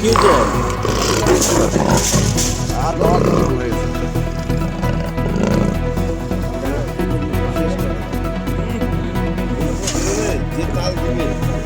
কি হয়েছে আর দেওয়ার জন্য হয়েছে যে তাল দিবে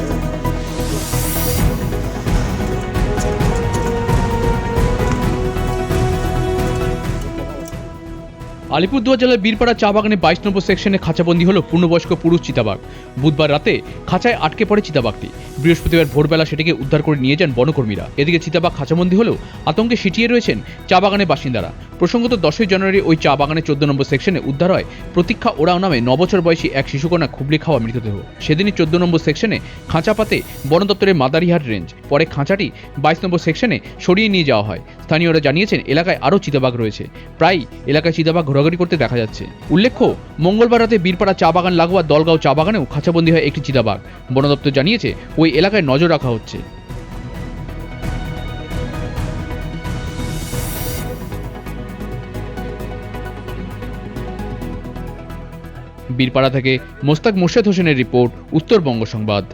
আলিপুরদুয়ার জেলার বীরপাড়া চা বাগানে বাইশ নম্বর সেকশনে খাঁচাবন্দি হলো পূর্ণবয়স্ক পুরুষ চিতাবাঘ। বুধবার রাতে খাঁচায় আটকে পড়ে চিতাবাঘটি। বৃহস্পতিবার ভোরবেলা সেটিকে উদ্ধার করে নিয়ে যান বনকর্মীরা। এদিকে চিতাবাঘ খাঁচাবন্দি হলেও আতঙ্কে সিটিয়ে রয়েছেন চা বাগানের বাসিন্দারা। প্রসঙ্গত দশই জানুয়ারি ওই চা বাগানের চোদ্দ নম্বর সেকশনে উদ্ধার হয় প্রতীক্ষা ওরাও নামে নবছর বয়সী এক শিশুকন্যা খুবলি খাওয়া মৃতদেহ। সেদিনই চোদ্দ নম্বর সেকশনে খাঁচা পাতে বন দপ্তরের মাদারিহাট রেঞ্জ। পরে খাঁচাটি বাইশ নম্বর সেকশনে সরিয়ে নিয়ে যাওয়া হয়। স্থানীয়রা জানিয়েছেন, এলাকায় আরও চিতাবাঘ রয়েছে। প্রায় এলাকায় চিতাবাঘ ঘোরাঘুরি করতে দেখা যাচ্ছে। উল্লেখ্য, মঙ্গলবার রাতে বীরপাড়া চা বাগান লাগোয়া দলগাঁও চা বাগানেও খাঁচাবন্দি হয় একটি চিতাবাঘ। বন দপ্তর জানিয়েছে, ওই এলাকায় নজর রাখা হচ্ছে। বীরপাড়া থেকে মোস্তাক মোর্শেদ হোসেনের রিপোর্ট, উত্তরবঙ্গ সংবাদ।